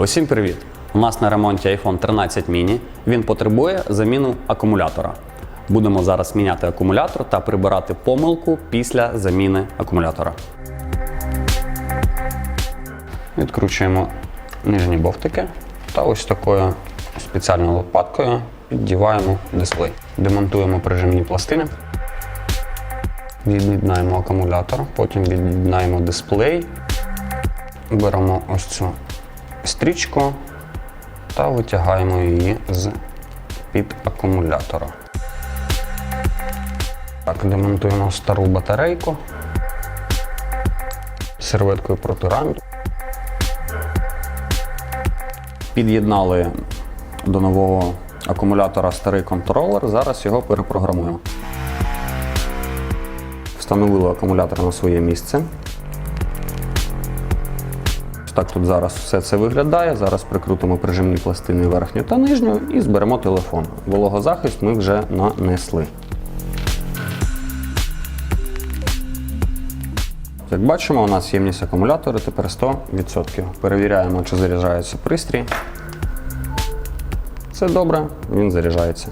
Усім привіт! У нас на ремонті iPhone 13 mini. Він потребує заміну акумулятора. Будемо зараз міняти акумулятор та прибирати помилку після заміни акумулятора. Відкручуємо нижні бовтики та ось такою спеціальною лопаткою піддіваємо дисплей. Демонтуємо прижимні пластини. Від'єднаємо акумулятор, потім від'єднаємо дисплей. Беремо ось цю стрічку та витягаємо її з під акумулятора. Так, демонтуємо стару батарейку. Серветкою протираємо. Під'єднали до нового акумулятора старий контролер. Зараз його перепрограмуємо. Встановили акумулятор на своє місце. Так тут зараз все це виглядає. Зараз прикрутимо прижимні пластини верхню та нижню і зберемо телефон. Вологозахист ми вже нанесли. Як бачимо, у нас ємність акумулятора тепер 100%. Перевіряємо, чи заряджається пристрій. Все добре, він заряджається.